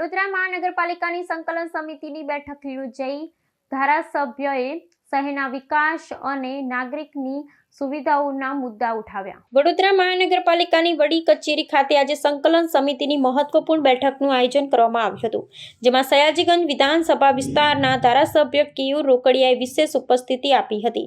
વડોદરા મહાનગરપાલિકાની સંકલન સમિતિની બેઠક યોજાઈ. ધારાસભ્યોએ શહેરના વિકાસ અને નાગરિકની સુવિધાઓના મુદ્દા ઉઠાવ્યા. વડોદરા મહાનગરપાલિકાની વડી કચેરી ખાતે આજે સંકલન સમિતિની મહત્વપૂર્ણ બેઠકનું આયોજન કરવામાં આવ્યું હતું, જેમાં સયાજીગંજ વિધાનસભા વિસ્તારના ધારાસભ્ય કેયુ રોકડિયાએ વિશેષ ઉપસ્થિતિ આપી હતી.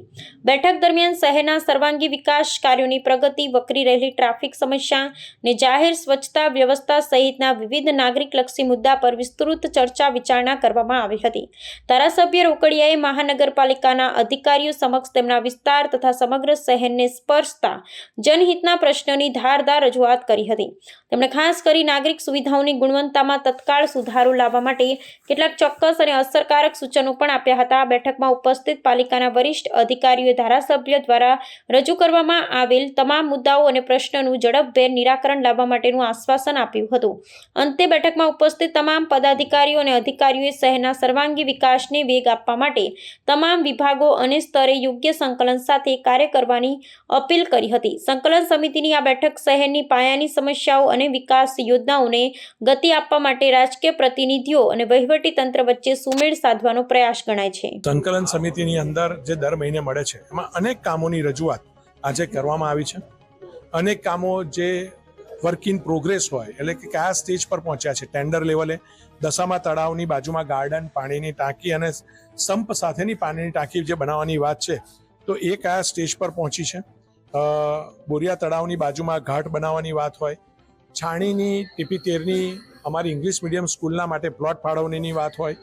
બેઠક દરમિયાન શહેરના સર્વાંગી વિકાસ કાર્યોની પ્રગતિ, વકરી રહેલી ટ્રાફિક સમસ્યા ને જાહેર સ્વચ્છતા વ્યવસ્થા સહિતના વિવિધ નાગરિકલક્ષી મુદ્દા પર વિસ્તૃત ચર્ચા વિચારણા કરવામાં આવી હતી. ધારાસભ્ય રોકડિયાએ મહાનગરપાલિકાના અધિકારીઓ સમક્ષ તેમના વિસ્તાર તથા સમગ્ર શહેરને સ્પર્શતા જનહિતના પ્રશ્નોની ધારદાર રજૂઆત કરી હતી. તેમણે ખાસ કરી નાગરિક સુવિધાઓની ગુણવત્તામાં તત્કાળ સુધારો લાવવા માટે કેટલાક ચોક્કસ અને અસરકારક સૂચનો પણ આપ્યા હતા. આ બેઠકમાં ઉપસ્થિત પાલિકાના વરિષ્ઠ અધિકારીઓ, ધારાસભ્ય દ્વારા રજૂ કરવામાં આવેલ તમામ મુદ્દાઓ અને પ્રશ્નોનું ઝડપભેર નિરાકરણ લાવવા માટેનું આશ્વાસન આપ્યું હતું. અંતે બેઠકમાં ઉપસ્થિત તમામ પદાધિકારીઓ અને અધિકારીઓએ શહેરના સર્વાંગી વિકાસને વેગ આપવા માટે તમામ વિભાગો અને સ્તરે યોગ્ય સંકલન સાથે કાર્ય કરવાની અપીલ કરી હતી. સંકલન સમિતિની આ બેઠક શહેરની પાયાની સમસ્યાઓ અને વિકાસ યોજનાઓને ગતિ આપવા માટે રાજકીય પ્રતિનિધિઓ અને વહીવટી તંત્ર વચ્ચે સુમેળ સાધવાનો પ્રયાસ ગણાય છે. સંકલન સમિતિની અંદર જે દર મહિને મળે છે, એમાં અનેક કામોની રજૂઆત આજે કરવામાં આવી છે. અનેક કામો જે વર્ક ઇન પ્રોગ્રેસ હોય, એટલે કે કયા સ્ટેજ પર પહોંચ્યા છે ટેન્ડર લેવલે દશામા તળાવની બાજુમાં ગાર્ડન પાણીની ટાંકી અને સંપ સાથેની પાણીની ટાંકી જે બનાવવાની વાત છે તો એ કયા સ્ટેજ પર પહોંચી છે. બોરિયા તળાવની બાજુમાં ઘાટ બનાવવાની વાત હોય. છાણીની, ટીપી તેરની, અમારી ઇંગ્લિશ મીડિયમ સ્કૂલના માટે પ્લોટ ફાળવણીની વાત હોય.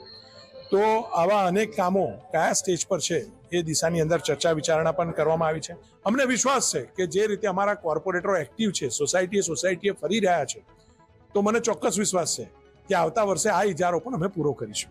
તો આવા અનેક કામો કયા સ્ટેજ પર છે એ દિશાની અંદર ચર્ચા વિચારણા પણ કરવામાં આવી છે. અમને વિશ્વાસ છે કે જે રીતે અમારા કોર્પોરેટરો એક્ટિવ છે, સોસાયટીએ સોસાયટીએ ફરી રહ્યા છે, તો મને ચોક્કસ વિશ્વાસ છે કે આવતા વર્ષે આ ઇજારો પણ અમે પૂરો કરીશું.